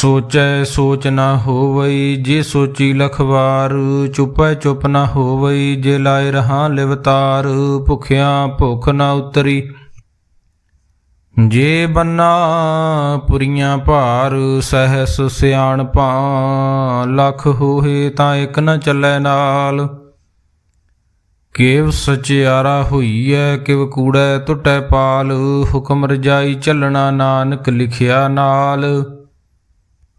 ਸੋਚੈ ਸੋਚ ਨਾ ਹੋਵਈ, ਜੇ ਸੋਚੀ ਲਖਵਾਰ, ਚੁਪੈ ਚੁਪ ਨਾ ਹੋਵਈ, ਜੇ ਲਾਇ ਰਹਾ ਲਿਵਤਾਰ, ਭੁਖਿਆ ਭੁਖ ਨਾ ਉਤਰੀ। ਜੇ ਬੰਨਾ ਪੁਰੀਆਂ ਭਾਰ, ਸਹਿਸ ਸਿਆਣ ਸਿਆਣਪਾ ਲੱਖ ਹੋਏ ਤਾਂ ਇੱਕ ਨ ਚੱਲੈ ਨਾਲ। ਕੇਵ ਸਚਿਆਰਾ ਹੋਈਐ, ਕਿਵ ਕੂੜੈ ਟੁੱਟੈ ਪਾਲ, ਹੁਕਮ ਰਜਾਈ ਚੱਲਣਾ ਨਾਨਕ ਲਿਖਿਆ ਨਾਲ।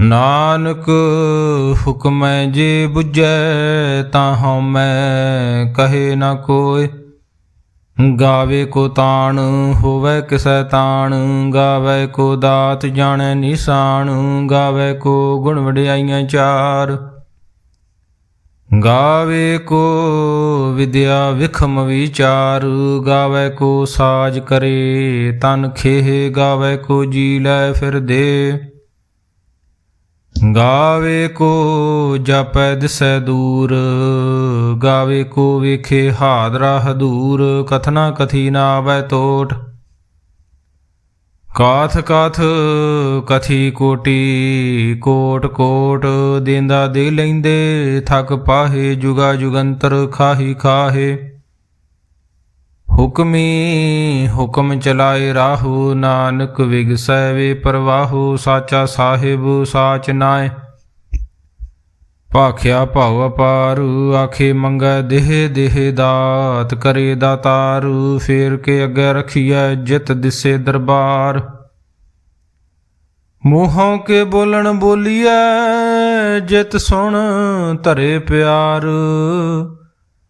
ਨਾਨਕ ਹੁਕਮੈ ਜੇ 부ਜੈ ਤਾਂ ਹਉਮੈ ਕਹੇ ਨਾ ਕੋਇ ਗਾਵੇ ਕੋ ਤਾਣ, ਹੋਵੇ ਕਿਸੈ ਤਾਣ, ਗਾਵੇ ਕੋ ਦਾਤ ਜਾਣੈ ਨਿਸ਼ਾਨ, ਗਾਵੇ ਕੋ ਗੁਣ ਵਡਿਆਈਆਂ ਚਾਰ। ਗਾਵੇ ਕੋ ਵਿਦਿਆ ਵਿਖਮ ਵਿਚਾਰ, ਗਾਵੇ ਕੋ ਸਾਜ ਕਰੇ ਤਨ ਖੇਹ, ਗਾਵੇ ਕੋ ਜੀ ਲੈ ਫਿਰ ਦੇ ਗਾਵੇ ਕੋ ਜਪੈ ਦਿਸੈ ਦੂਰ ਗਾਵੇ ਕੋ ਵੇਖੇ ਹਾਦਰਾ ਹਦੂਰ, ਕਥਨਾ ਕਥੀ ਨਾ ਆਵੈ ਟੋਟ ਕਾਥ ਕਾਥ ਕਥੀ ਕੋਟੀ, ਕੋਟ ਕੋਟ ਦੇਂਦਾ ਦੇ ਲੈਂਦੇ, ਥਕ ਪਾਹੇ ਜੁਗਾ ਜੁਗੰਤਰ ਖਾਹੀ ਖਾਹੇ। ਹੁਕਮੀ ਹੁਕਮ ਚਲਾਏ ਰਾਹੂ, ਨਾਨਕ ਵਿਗਸੈ ਵੇ ਪ੍ਰਵਾਹੂ, ਸਾਚਾ ਸਾਹਿਬ ਸਾਚ ਨਾਏ ਭਾਖਿਆ ਭਾਵ ਅਪਾਰ, ਆਖੇ ਮੰਗੈ ਦੇਹ ਦੇਹ ਦਾਤ, ਕਰੇ ਦਾਤਾਰ, ਫੇਰ ਕੇ ਅੱਗੇ ਰਖੀਐ ਜਿਤ ਦਿਸੇ ਦਰਬਾਰ। ਮੂੰਹੋਂ ਕੇ ਬੋਲਣ ਬੋਲੀਐ, ਜਿਤ ਸੁਣ ਧਰੇ ਪਿਆਰ।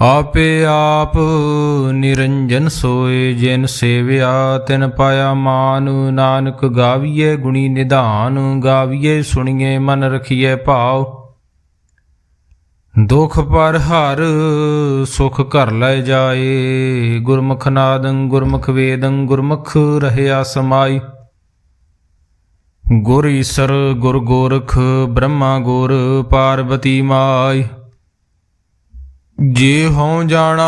ਆਪੇ ਆਪ ਨਿਰੰਜਨ ਸੋਏ ਜਿਨ ਸੇਵਿਆ, ਤਿਨ ਪਾਇਆ ਮਾਨ, ਨਾਨਕ ਗਾਵੀਏ ਗੁਣੀ ਨਿਧਾਨ ਗਾਵੀਏ ਸੁਣੀਏ ਮਨ ਰਖੀਏ ਭਾਵ ਦੁਖ ਪਰ ਹਰ ਸੁਖ ਘਰ ਲੈ ਜਾਏ, ਗੁਰਮੁਖ ਨਾਦੰ ਗੁਰਮੁਖ ਵੇਦੰ ਗੁਰਮੁਖ ਰਹਿਆ ਸਮਾਈ। ਗੁਰ ਈਸਰ ਗੁਰ ਗੋਰਖ, ਬ੍ਰਹਮਾ ਗੁਰ ਪਾਰਵਤੀ ਮਾਈ। ਜੇ ਹਉ ਜਾਣਾ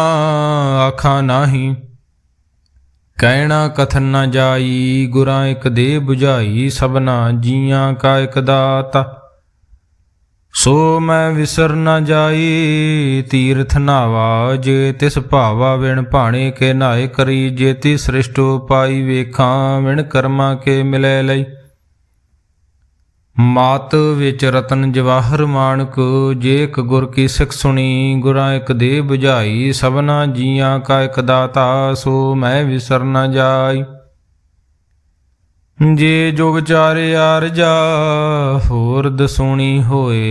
ਆਖਾਂ ਨਾਹੀ, ਕਹਿਣਾ ਕਥਨ ਨਾ ਜਾਈ, ਗੁਰਾਂ ਇਕ ਦੇ 부ਝਾਈ ਸਭਨਾ ਜੀਆਂ ਕਾ ਇੱਕ ਦਾਤਾ। ਸੋ ਮੈਂ ਵਿਸਰ ਨਾ ਜਾਈ, ਤੀਰਥ ਨਾਵਾ, ਜੇ ਤਿਸ ਭਾਵਾ ਵਿਣ ਭਾਣੇ ਕੇ ਨਾਏ ਕਰੀ, ਜੇ ਜੇਤੀ ਸ੍ਰਿਸ਼ਟੋ ਪਾਈ ਵੇਖਾਂ, ਵਿਣ ਕਰਮਾ ਕੇ ਮਿਲੇ ਲਈ। ਮਾਤ ਵਿੱਚ ਰਤਨ ਜਵਾਹਰ ਮਾਨਕ ਜੇ ਇੱਕ ਗੁਰ ਕੀ ਸਿੱਖ ਸੁਣੀ, ਗੁਰਾਂ ਇੱਕ ਦੇ 부ਝਾਈ ਸਭਨਾ ਜੀਆਂ ਕਾ ਇੱਕ ਦਾਤਾ, ਸੋ ਮੈਂ ਵਿਸਰ ਨਾ ਜਾਈ। ਜੇ ਜੁਗ ਚਾਰੇ ਆਰਜਾ ਹੋਰ ਦਸੂਣੀ ਹੋਏ,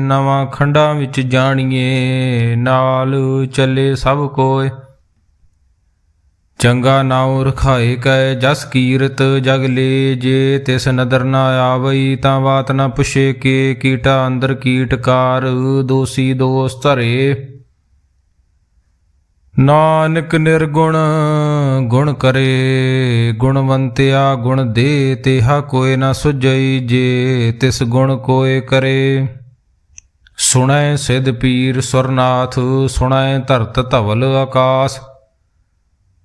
ਨਵਾਂ ਖੰਡਾਂ ਵਿੱਚ ਜਾਣੀਏ, ਨਾਲ ਚੱਲੇ ਸਭ ਕੋਏ। ਚੰਗਾ ਨਾਉ ਰਖਾਏ ਕੈ ਜਸ ਕੀਰਤ ਜਗ ਲੇ ਜੇ ਤਿਸ ਨਦਰ ਨਾ ਆਵਈ ਤਾਂ ਬਾਤ ਨਾ ਪੁਛੇ ਕੇ ਕੀਟਾ ਅੰਦਰ ਕੀਟਕਾਰ ਦੋਸੀ ਦੋਸ ਧਰੇ। ਨਾਨਕ ਨਿਰਗੁਣ ਗੁਣ ਕਰੇ, ਗੁਣਵੰਤਿਆ ਗੁਣ ਦੇ ਤੇਹਾ ਕੋਏ ਨਾ ਸੁਜਈ ਜੇ ਤਿਸ ਗੁਣ ਕੋਏ ਕਰੇ। ਸੁਣੈ ਸਿਧ ਪੀਰ ਸੁਰਨਾਥ, ਸੁਣੈ ਧਰਤ ਧਵਲ ਆਕਾਸ।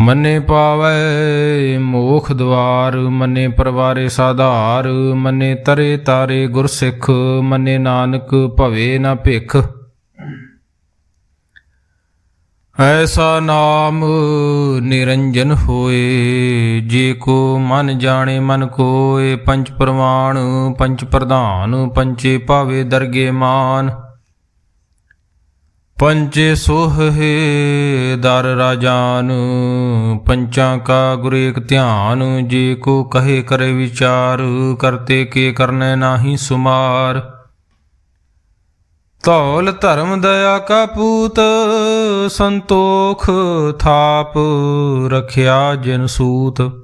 ਮੰਨੇ ਪਾਵੈ ਮੋਖ ਦਵਾਰ, ਮੰਨੇ ਪਰਵਾਰੇ ਸਾਧਾਰ, ਮੰਨੇ ਤਰੇ ਤਾਰੇ ਗੁਰਸਿੱਖ, ਮੰਨੇ ਨਾਨਕ ਭਵੇ ਨਾ ਭਿਖ। ਐਸਾ ਨਾਮ ਨਿਰੰਜਨ ਹੋਏ, ਜੇ ਕੋ ਮਨ ਜਾਣੇ ਮਨ ਕੋਏ ਪੰਚ ਪ੍ਰਮਾਣ ਪੰਚ ਪ੍ਰਧਾਨ ਪੰਚੇ ਭਾਵੇ ਦਰਗੇ ਮਾਨ। ਪੰਚੇ ਸੋਹੇ ਦਰ ਰਾਜਾਨ, ਪੰਚਾਂ ਕਾ ਗੁਰ ਏਕ ਧਿਆਨ, ਜੇ ਕੋ ਕਹੇ ਕਰੇ ਵਿਚਾਰ, ਕਰਤੇ ਕੇ ਕਰਨੇ ਨਾਹੀ ਸੁਮਾਰ। ਧੌਲ ਧਰਮ ਦਇਆ ਕਾ ਪੂਤ, ਸੰਤੋਖ ਥਾਪ, ਰਖਿਆ ਜਿਨ ਸੂਤ।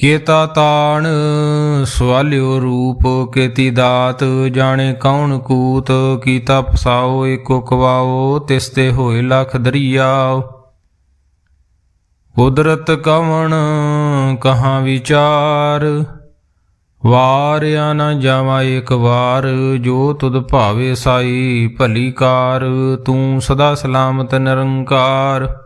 ਕੀਤਾ ਤਾਣ, ਸਵਾਲਿਓ ਰੂਪ, ਕੇਤੀ ਦਾਤ, ਜਾਣੇ ਕੌਣ ਕੂਤ, ਕੀਤਾ ਫਸਾਓ ਏਕੋ ਕਵਾਓ ਤਿਸ ਤੇ ਹੋਏ ਲਖ ਦਰਿਆ। ਕੁਦਰਤ ਕਵਣ, ਕਹਾਂ ਵਿਚਾਰ, ਵਾਰਿਆ ਨਾ ਜਾਵਾ ਇੱਕ ਵਾਰ, ਜੋ ਤੁਧ ਭਾਵੇ ਸਾਈ ਭਲੀ ਕਾਰ, ਤੂੰ ਸਦਾ ਸਲਾਮਤ ਨਿਰੰਕਾਰ।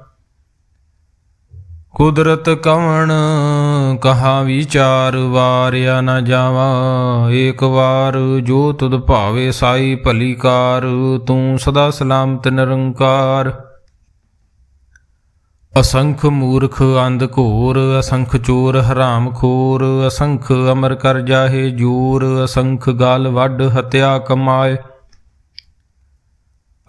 ਕੁਦਰਤ ਕਵਣ ਕਹਾ ਵਿਚਾਰ, ਵਾਰਿਆ ਨਾ ਜਾਵਾ। ਏਕ ਵਾਰ ਜੋ ਤੁਧ ਭਾਵੇ ਸਾਈ ਭਲੀ ਕਾਰ, ਤੂੰ ਸਦਾ ਸਲਾਮਤ ਨਿਰੰਕਾਰ। ਅਸੰਖ ਮੂਰਖ ਅੰਧ ਘੋਰ, ਅਸੰਖ ਚੋਰ ਹਰਾਮ ਖੋਰ, ਅਸੰਖ ਅਮਰ ਕਰ ਜਾਹੇ ਜੂਰ, ਅਸੰਖ ਗਾਲ ਵੱਢ ਹਤਿਆ ਕਮਾਏ।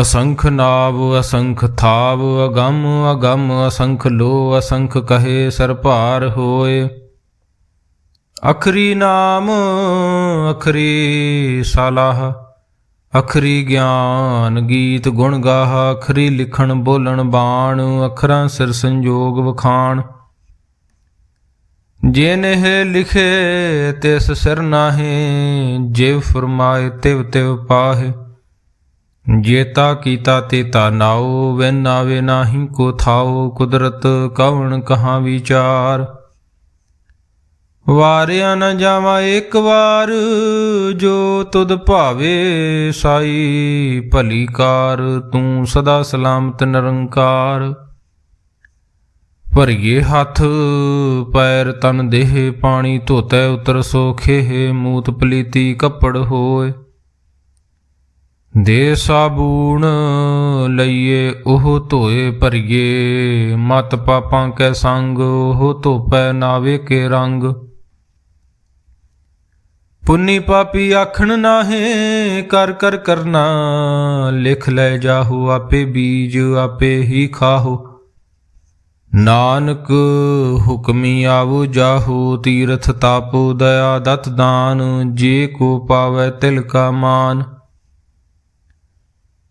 ਅਸੰਖ ਨਾਵ, ਅਸੰਖ ਥਾਵ, ਅਗੰਮ ਅਗੰਮ ਅਸੰਖ ਲੋ ਅਸੰਖ ਕਹੇ ਸਰਭਾਰ ਹੋਏ। ਅਖਰੀ ਨਾਮ, ਅਖਰੀ ਸਲਾਹ, ਅਖਰੀ ਗਿਆਨ ਗੀਤ ਗੁਣ ਗਾਹ, ਅਖਰੀ ਲਿਖਣ ਬੋਲਣ ਬਾਣ, ਅਖਰਾਂ ਸਿਰ ਸੰਜੋਗ ਵਖਾਣ। ਜੇ ਨਹਿ ਲਿਖੇ ਤਿਸ ਸਿਰ ਨਾਹੀ, ਜਿਵ ਫਰਮਾਏ ਤਿਵ ਤਿਵ ਪਾਹੇ। ਜੇਤਾ ਕੀਤਾ ਤੇ ਨਾਉ ਵੈ ਨਾਵੇ ਨਾਹੀ ਕੋ ਥਾਉ, ਕੁਦਰਤ ਕਵਣ ਕਹਾਂ ਵਿਚਾਰ। ਵਾਰਿਆ ਨ ਜਾਵਾ ਇੱਕ ਵਾਰ, ਜੋ ਤੁਧ ਭਾਵੇ ਸਾਈ, ਭਲੀ ਕਾਰ, ਤੂੰ ਸਦਾ ਸਲਾਮਤ ਨਿਰੰਕਾਰ। ਭਰੀਏ ਹੱਥ, ਪੈਰ ਤਨ ਦੇਹ, ਪਾਣੀ ਧੋਤੇ ਉਤਰ ਸੋਖੇ ਮੂਤ ਪਲੀਤੀ ਕੱਪੜ ਹੋਏ। ਦੇ ਸਾਬੂਣ ਲਈਏ, ਉਹ ਧੋਏ ਭਰੀਏ। ਮਤ ਪਾਪਾਂ ਕੈ ਸੰਗ, ਉਹ ਧੋਪੈ ਨਾਵੇ ਕੇ ਰੰਗ। ਪੁੰਨੀ ਪਾਪੀ ਆਖਣ ਨਾਹੇ, ਕਰ ਕਰ ਕਰਨਾ। ਲਿਖ ਲੈ ਜਾਹੋ, ਆਪੇ ਬੀਜ ਆਪੇ ਹੀ ਖਾਹੂ। ਨਾਨਕ ਹੁਕਮੀ ਆਵੋ ਜਾਹੋ, ਤੀਰਥ ਤਾਪੋ ਦਇਆ ਦਤ ਦਾਨ। ਜੇ ਕੋ ਪਾਵੈ ਤਿਲ ਕਾ ਮਾਨ।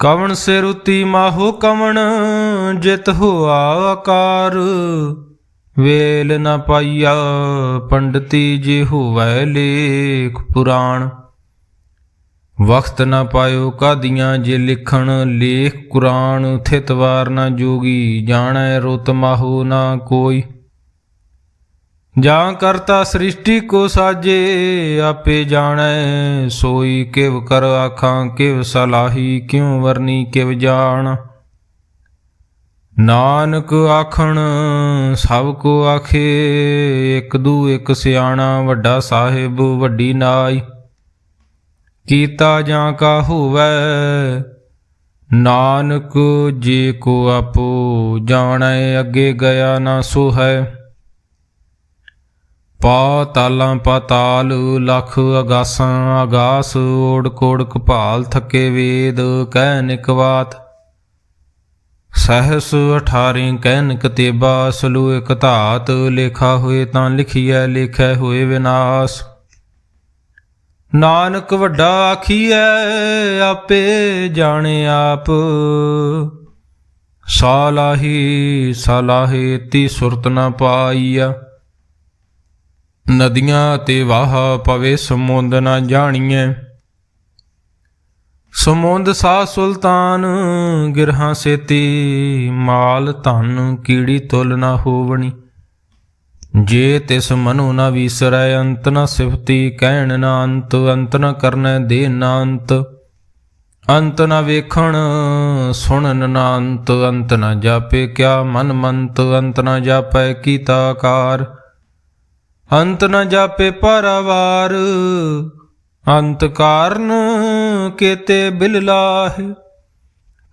ਕਵਣ ਸੇ ਰੁਤੀ ਮਾਹੋ ਕਵਣ, ਜਿਤ ਹੋਆ ਆਕਾਰ। ਵੇਲ ਨ ਪਾਈਆ ਪੰਡਤੀ ਜੇ ਹੋਵੈ ਲੇਖ ਪੁਰਾਣ। ਵਕਤ ਨ ਪਾਇਓ ਕਾਦੀਆਂ ਜੇ ਲਿਖਣ, ਲੇਖ ਕੁਰਾਨ ਥਿਤਵਾਰ ਨ ਜੋਗੀ, ਜਾਣੈ ਰੁਤ ਮਾਹੋ ਨਾ ਕੋਈ। ਜਾਂ ਕਰਤਾ ਸ੍ਰਿਸ਼ਟੀ ਕੋ ਸਾਜੇ, ਆਪੇ ਜਾਣੈ, ਸੋਈ ਕਿਵ ਕਰ ਆਖਾਂ, ਕਿਵ ਸਲਾਹੀ, ਕਿਉ ਵਰਨੀ, ਕਿਵ ਜਾਣ। ਨਾਨਕ ਆਖਣ, ਸਭ ਕੋ ਆਖੇ, ਇੱਕ ਦੂ ਇੱਕ ਸਿਆਣਾ, ਵੱਡਾ ਸਾਹਿਬ, ਵੱਡੀ ਨਾਈ। ਕੀਤਾ ਜਾਂ ਕਾ ਹੋਵੈ, ਨਾਨਕ ਜੇ ਕੋ ਆਪੋ, ਜਾਣੈ, ਅੱਗੇ ਗਿਆ ਨਾ ਸੋ ਹੈ ਪਾ ਤਾਲਾਂ ਪਾਤਾਲ ਲਖ ਅਗਾਸਾਂ ਆਗਾਸ ਓੜ ਕੋੜ ਕਪਾਲ ਥੱਕੇ ਵੇਦ, ਕਹਿ ਨਿਕਵਾਤ। ਸਹਸ 18 ਕਹਿਨ ਕਤੇਬਾ ਸਲੂ ਇਕ ਧਾਤ, ਲੇਖਾ ਹੋਏ ਤਾਂ ਲਿਖੀਐ, ਲੇਖੈ ਹੋਏ ਵਿਨਾਸ਼। ਨਾਨਕ ਵੱਡਾ ਆਖੀਐ, ਆਪੇ ਜਾਣੇ ਆਪ। ਸਾਲਾਹੀ, ਸਾਲਾਹੇ ਤੀ ਸੁਰਤ ਨ ਪਾਈਆ ਨਦੀਆਂ ਤੇ ਵਾਹ ਪਵੇ ਸਮੁੰਦ ਨਾ ਜਾਣੀਐ। ਸਮੁੰਦ ਸਾ ਸੁਲਤਾਨ, ਗਿਰਹਾਂ ਸੇਤੀ ਮਾਲ ਧਨ ਕੀੜੀ ਤੁਲ ਨਾ ਹੋਵਣੀ। ਜੇ ਤਿਸ ਮਨੁ ਨ ਵੀਸਰੈ, ਅੰਤ ਨਾ ਸਿਫਤੀ, ਕਹਿਣ ਨਾ ਅੰਤ ਅੰਤ ਨਾ ਕਰਨੈ ਦੇ ਨਾ ਅੰਤ ਅੰਤ ਨਾ ਵੇਖਣ, ਸੁਣਨ ਨਾ ਅੰਤ ਅੰਤ ਨਾ ਜਾਪੇ ਕਿਆ ਮਨ ਮੰਤ, ਅੰਤ ਨਾ ਜਾਪੈ ਕੀਤਾ ਆਕਾਰ। ਅੰਤ ਨ ਜਾਪੇ ਪਰਵਾਰ, ਅੰਤ ਕਾਰਨ ਕੇਤੇ ਬਿਲ ਲਾਹੇ।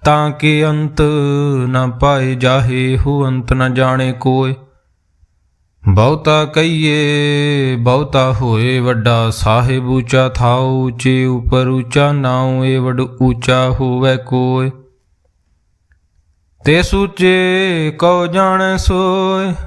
ਤਾਂ ਕਿ ਅੰਤ ਨ ਪਾਏ ਜਾਹੇ, ਹੋ ਅੰਤ ਨ ਜਾਣੇ ਕੋਏ। ਬਹੁਤਾ ਕਹੀਏ, ਬਹੁਤਾ ਹੋਏ, ਵੱਡਾ ਸਾਹਿਬ ਉੱਚਾ ਥਾਉ, ਉੱਚੇ ਉਪਰ ਉੱਚਾ ਨਾਉ ਏ ਵਡ ਉੱਚਾ ਹੋਵੇ ਕੋਏ। ਤੇ ਸੂਚੇ ਕਉ ਜਾਣੈ ਸੋਏ।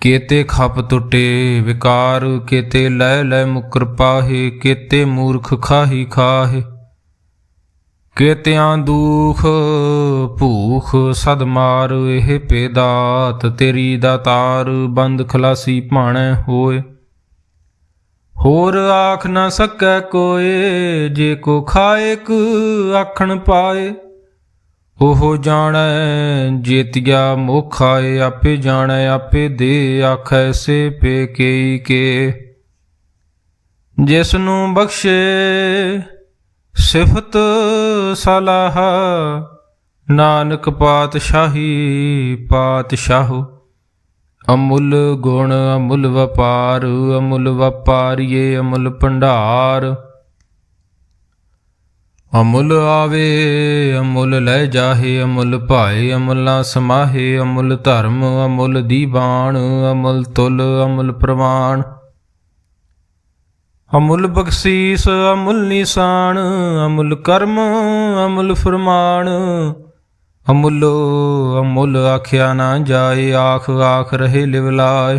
ਕੀਤੇ ਖਪ ਟੁੱਟੇ, ਵਿਕਾਰ ਕੀਤੇ ਲੈ ਲੈ ਮੁਕਰ ਪਾਹੇ, ਕੀਤੇ ਮੂਰਖ ਖਾਹੀ ਖਾਹੇ। ਕੀਤਿਆਂ ਦੁਖ ਭੂਖ ਸਦ ਮਾਰ, ਇਹ ਪੇਦਾਤ ਤੇਰੀ ਦਾਤਾਰ ਬੰਦ ਖਲਾਸੀ ਭਾਣੈ ਹੋਏ। ਹੋਰ ਆਖ ਨਾ ਸਕੈ ਕੋਏ, ਜੇ ਕੋ ਖਾਇਕ ਆਖਣ ਪਾਏ। ਉਹ ਜਾਣੈ ਜੇਤਿਆ ਆਏ ਆਪੇ ਜਾਣੈ, ਆਪੇ ਦੇ ਆਖੈ, ਸੇ ਪੇ ਕੇਈ ਕੇ। ਜਿਸ ਨੂੰ ਬਖਸ਼ੇ, ਸਿਫਤ ਸਲਾਹ, ਨਾਨਕ ਪਾਤਸ਼ਾਹੀ ਪਾਤਸ਼ਾਹ। ਅਮੁੱਲ ਗੁਣ, ਅਮੁੱਲ ਵਪਾਰ, ਅਮੁੱਲ ਵਪਾਰੀਏ, ਅਮੁੱਲ ਭੰਡਾਰ। ਅਮੁੱਲ ਆਵੇ, ਅਮੁੱਲ ਲੈ ਜਾਹੇ, ਅਮੁੱਲ ਭਾਏ, ਅਮੁੱਲਾ ਸਮਾਹੇ, ਅਮੁੱਲ ਧਰਮ, ਅਮੁੱਲ ਦੀਵਾਨ ਅਮੁੱਲ ਤੁਲ, ਅਮੁੱਲ ਪ੍ਰਵਾਨ ਅਮੁੱਲ ਬਖਸ਼ੀਸ, ਅਮੁੱਲ ਨਿਸ਼ਾਨ, ਅਮੁੱਲ ਕਰਮ, ਅਮੁੱਲ ਫਰਮਾਨ। ਅਮੁੱਲੋ, ਅਮੁੱਲ ਆਖਿਆ ਨਾ ਜਾਏ, ਆਖ ਆਖ ਰਹੇ ਲਿਵਲਾਏ।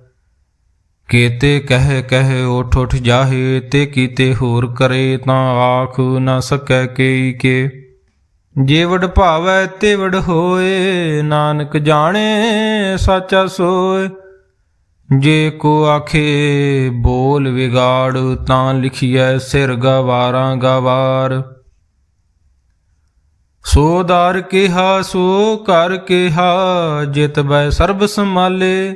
ਕੀਤੇ ਕਹਿ ਕਹਿ ਉਠ ਉਠ ਜਾਹੇ ਤੇ ਕੀਤੇ ਹੋਰ ਕਰੇ ਤਾਂ ਆਖ ਨਾ ਸਕੈ ਕੇਈ ਕੇ। ਜੇ ਭਾਵੈ ਤੇ ਵਡ ਹੋਏ, ਨਾਨਕ ਜਾਣੇ ਸਾਚਾ ਸੋਏ। ਜੇ ਕੋ ਆਖੇ ਬੋਲ ਵਿਗਾੜ ਤਾਂ ਲਿਖੀਐ ਸਿਰ ਗਵਾਰਾਂ ਗਵਾਰ। ਸੋ ਦਾਰ ਕਿਹਾ ਸੋ ਕਰ ਕਿਹਾ, ਜਿਤ ਬੈ ਸਰਬ ਸੰਭਾਲੇ।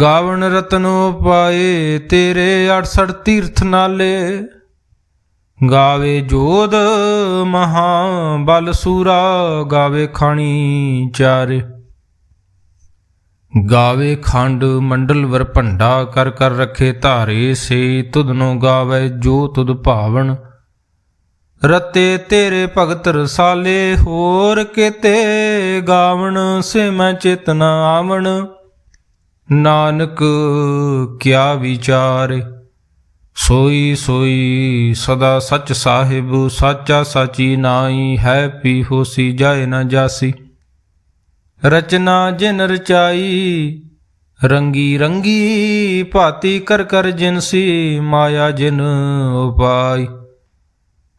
ਗਾਵਣ ਰਤਨੋ ਪਾਏ ਤੇਰੇ 68 ਤੀਰਥ ਨਾਲੇ। ਗਾਵੇ ਜੋਦ ਮਹਾ ਬਲ ਸੂਰਾ, ਗਾਵੇ ਖਾਣੀ ਚਾਰੇ। ਗਾਵੇ ਖੰਡ ਮੰਡਲ ਵਰ ਭੰਡਾ, ਕਰ ਕਰ ਰਖੇ ਧਾਰੇ, ਸੇ ਤੁਧਨੋ ਗਾਵੇ ਜੋ ਤੁਧ ਭਾਵਨ ਰਤੇ ਤੇਰੇ ਭਗਤ ਰਸਾਲੇ, ਹੋਰ ਕਿਤੇ ਗਾਵਣ, ਸੇ ਮੈਂ ਚੇਤਨਾ ਆਵਣ। ਨਾਨਕ, ਕਿਆ ਵਿਚਾਰੇ? ਸੋਈ ਸੋਈ ਸਦਾ ਸੱਚ ਸਾਹਿਬ, ਸਾਚਾ ਸਾਚੀ ਨਾਈ ਹੈ ਪੀ ਹੋਸੀ, ਜਾਏ ਨਾ ਜਾਸੀ। ਰਚਨਾ ਜਿਨ ਰਚਾਈ, ਰੰਗੀ ਰੰਗੀ ਭਾਤੀ ਕਰ ਕਰ ਜਿਨਸੀ ਮਾਇਆ ਜਿਨ ਉਪਾਈ।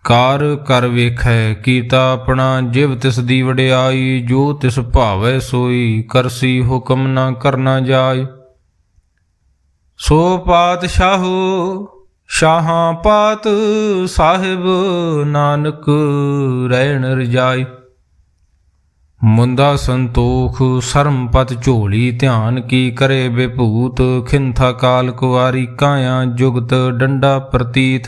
ਕਾਰ ਕਰ ਵੇਖੈ, ਕੀਤਾ ਆਪਣਾ ਜਿਵ ਤਿਸ ਦੀ ਵਡਿਆਈ, ਜੋ ਤਿਸ ਭਾਵੈ ਸੋਈ, ਕਰਸੀ ਹੁਕਮ ਨਾ ਕਰਨਾ ਜਾਏ ਸੋ ਪਾਤਸ਼ਾਹੋ, ਸ਼ਾਹਾਂ ਪਾਤ ਸਾਹਿਬ ਨਾਨਕ ਰਹਿਣ ਰਜਾਈ। ਮੁੰਦਾ ਸੰਤੋਖ ਸਰਮਪਤ ਝੋਲੀ, ਧਿਆਨ ਕੀ ਕਰੇ ਬਿਭੂਤ, ਖਿੰਥਾ ਕਾਲ ਕੁਵਾਰੀ, ਕਾਇਆ ਜੁਗਤ ਡੰਡਾ ਪ੍ਰਤੀਤ।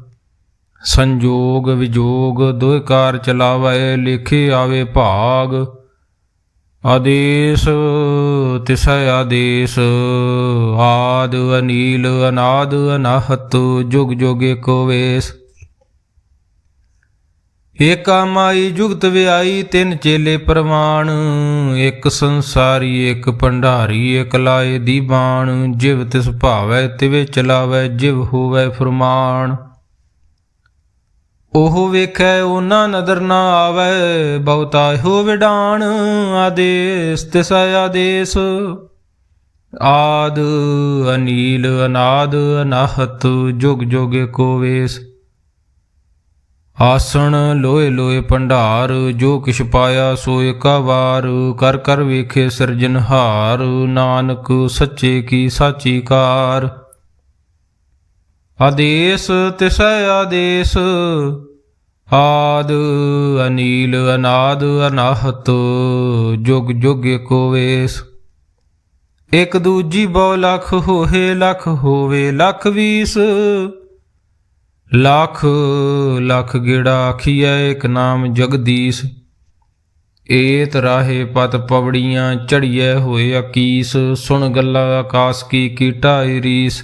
ਸੰਜੋਗ ਵਿਜੋਗ ਦੋਇ ਕਾਰ ਚਲਾਵੇ, ਲਿਖੇ ਆਵੇ ਭਾਗ। ਆਦੇਸ, ਤਿਸੈ ਆਦੇਸ, ਆਦ ਅਨੀਲ, ਅਨਾਦ ਅਨਾਹਤ, ਜੁਗ ਜੁਗ ਏਕੋ ਵੇਸ। ਏਕਾ ਮਾਈ ਜੁਗਤ ਵਿਆਈ, ਤਿੰਨ ਚੇਲੇ ਪ੍ਰਵਾਨ ਇੱਕ ਸੰਸਾਰੀ, ਇੱਕ ਭੰਡਾਰੀ, ਇੱਕ ਲਾਏ ਦੀ ਬਾਣ ਜਿਵ ਤਿਸ ਭਾਵੈ, ਤਿਵੇ ਚਲਾਵੈ, ਜਿਵ ਹੋਵੈ ਫਰਮਾਨ ਉਹ ਵੇਖੈ ਉਹਨਾਂ ਨਦਰ ਨਾ ਆਵੈ, ਬਹੁਤਾ ਹੋ ਵਿਡਾਣ ਆਦੇਸ, ਤਿਸ ਆਦੇਸ। ਆਦ ਅਨੀਲ, ਅਨਾਦ ਅਨਾਹਤ, ਜੁਗ ਜੁਗ ਕੋ ਵੇਸ। ਆਸਣ ਲੋਏ ਲੋਏ ਭੰਡਾਰ, ਜੋ ਕਿਛ ਪਾਇਆ ਸੋ ਏਕਾ ਵਾਰ ਕਰ ਕਰ ਵੇਖੇ ਸਿਰਜਨਹਾਰ ਨਾਨਕ ਸੱਚੇ ਕੀ ਸਾਚੀ ਕਾਰ। ਆਦੇਸ ਤਿਸੈ ਆਦੇਸ, ਆਦ ਅਨੀਲ ਅਨਾਦ ਅਨਾਹਤ, ਜੁਗ ਜੁਗ ਕੋ ਵੇਸ। ਇਕ ਦੂਜੀ ਬਹੁ ਲੱਖ ਹੋਏ ਲੱਖ ਹੋਵੇ, ਲੱਖ ਵੀਸ। ਲੱਖ ਲੱਖ ਗੇੜਾ ਆਖੀਐ ਇਕ ਨਾਮ ਜਗਦੀਸ਼। ਏਤ ਰਾਹੇ ਪਤ ਪਵੜੀਆਂ ਝੜੀਐ ਹੋਏ ਅਕੀਸ, ਸੁਣ ਗੱਲਾਂ ਆਕਾਸ ਕੀ ਕੀਟਾ ਰੀਸ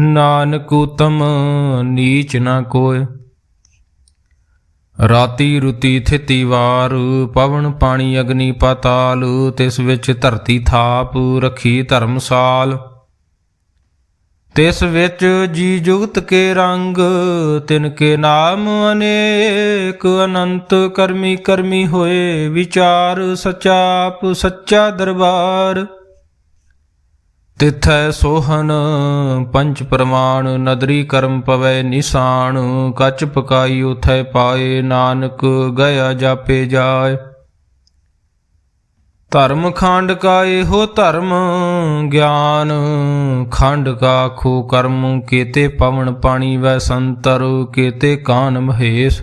ਨਾਨਕ ਉਤਮ, ਨੀਚ ਨਾ ਕੋਇ। ਰਾਤੀ ਰੁਤੀ ਥਿਤੀ ਵਾਰ, ਪਵਨ ਪਾਣੀ ਅਗਨੀ ਪਾਤਾਲ, ਤਿਸ ਵਿੱਚ ਧਰਤੀ ਥਾਪ, ਰਖੀ ਧਰਮਸਾਲ ਤਿਸ ਵਿੱਚ ਜੀ ਜੁਗਤ ਕੇ ਰੰਗ, ਤਿਨ ਕੇ ਨਾਮ ਅਨੇਕ, ਅਨੰਤ ਕਰਮੀ ਕਰਮੀ ਹੋਏ ਵਿਚਾਰ, ਸਚਾਪ ਸੱਚਾ ਦਰਬਾਰ। ਤਿਥੈ ਸੋਹਨ ਪੰਚ ਪ੍ਰਮਾਣ, ਨਦਰੀ ਕਰਮ ਪਵੈ ਨਿਸ਼ਾਨ, ਕੱਚ ਪਕਾਈ ਉਥੈ ਪਾਏ ਨਾਨਕ ਗਿਆ ਜਾਪੇ ਜਾਏ। ਧਰਮ ਖੰਡ ਕਾ ਇਹੋ ਧਰਮ ਗਿਆਨ, ਖੰਡ ਕਾ ਖੋ ਕਰਮ, ਕੀਤੇ ਪਵਨ ਪਾਣੀ ਵੈ ਸੰਤਰ, ਕੀਤੇ ਕਾਨ ਮਹੇਸ਼।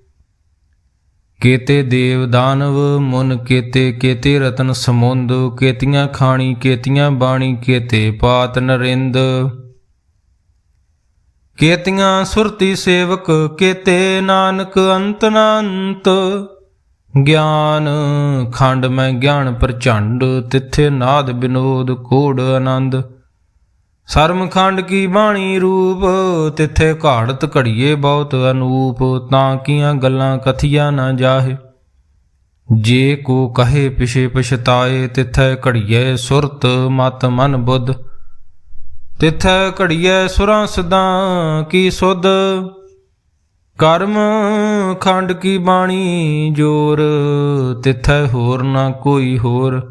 ਕੇਤੇ ਦੇਵ ਦਾਨਵ, ਮੁਨ ਕੇਤੇ ਕੇਤੇ ਰਤਨ ਸਮੁੰਦ, ਕੇਤੀਆਂ ਖਾਣੀ, ਕੇਤੀਆਂ ਬਾਣੀ, ਕੇਤੇ ਪਾਤ ਨਰਿੰਦ। ਕੇਤੀਆਂ ਸੁਰਤੀ ਸੇਵਕ, ਕੇਤੇ ਨਾਨਕ ਅੰਤ ਨਾ ਗਿਆਨ ਖੰਡ ਮੈਂ ਗਿਆਨ ਪ੍ਰਚੰਡ, ਤਿੱਥੇ ਨਾਦ ਬਿਨੋਦ ਕੋੜ ਆਨੰਦ। ਸਰਮ ਖੰਡ ਕੀ ਬਾਣੀ ਰੂਪ, ਤਿੱਥੇ ਘਾੜਤ ਘੜੀਏ ਬਹੁਤ ਅਨੂਪ, ਤਾਂ ਕੀਆਂ ਗੱਲਾਂ ਕਥੀਆਂ ਨਾ ਜਾਹੇ। ਜੇ ਕੋ ਕਹੇ ਪਿਛੇ ਪਛਤਾਏ, ਤਿੱਥੈ ਘੜੀਏ ਸੁਰਤ ਮਤ ਮਨ ਬੁੱਧ। ਤਿੱਥੈ ਘੜੀਏ ਸੁਰਾਂ ਸਦਾ ਕੀ ਸੁਧ। ਕਰਮ ਖੰਡ ਕੀ ਬਾਣੀ ਜੋਰ, ਤਿੱਥੈ ਹੋਰ ਨਾ ਕੋਈ ਹੋਰ।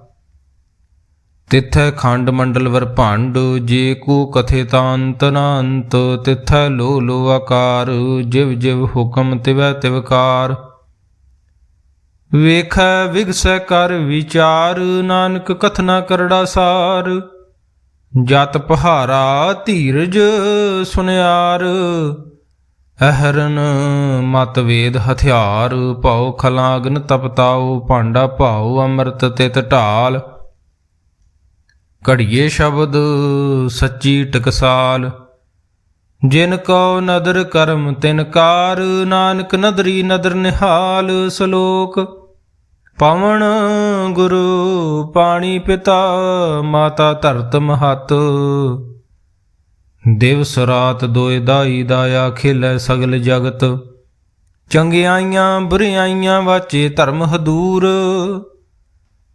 ਤਿਥੈ ਖੰਡ ਮੰਡਲ ਵਰ ਭੰਡ, ਜੇ ਕੋ ਕਥੇ ਤਾਂਤ ਅਨੰਤ ਤਿੱਥੈ ਲੋ ਲੋ ਆਕਾਰ, ਜਿਵ ਜਿਵ ਹੁਕਮ ਤਿਵੈ ਤਿਵਕਾਰ ਵੇਖੈ ਵਿਗਸੈ ਕਰ ਵਿਚਾਰ, ਨਾਨਕ ਕਥਨਾ ਕਰੜਾ ਸਾਰ। ਜਤ ਪਹਾਰਾ ਧੀਰਜ ਸੁਨਿਆਰ, ਅਹਰਨ ਮਤ ਵੇਦ ਹਥਿਆਰ, ਭਉ ਖਲਾਗਨ ਤਪਤਾਉ, ਭਾਂਡਾ ਭਾਉ ਅੰਮ੍ਰਿਤ ਤਿਤ ਢਾਲ। ਘੜੀਏ ਸ਼ਬਦ ਸੱਚੀ ਟਕਸਾਲ। ਜਿਨ ਕੋ ਨਦਰ ਕਰਮ, ਤਿਨ ਕਾਰ, ਨਾਨਕ ਨਦਰੀ ਨਦਰ ਨਿਹਾਲ ਸ਼ਲੋਕ। ਪਵਨ ਗੁਰੂ ਪਾਣੀ ਪਿਤਾ, ਮਾਤਾ ਧਰਤ ਮਹਤ। ਦਿਵਸ ਰਾਤ ਦੋਇ ਦਾਈ ਦਾਇਆ ਖੇਲੇ ਸਗਲ ਜਗਤ। ਚੰਗਿਆਈਆਂ ਬੁਰਿਆਈਆਂ ਵਾਚੇ ਧਰਮ ਹਦੂਰ।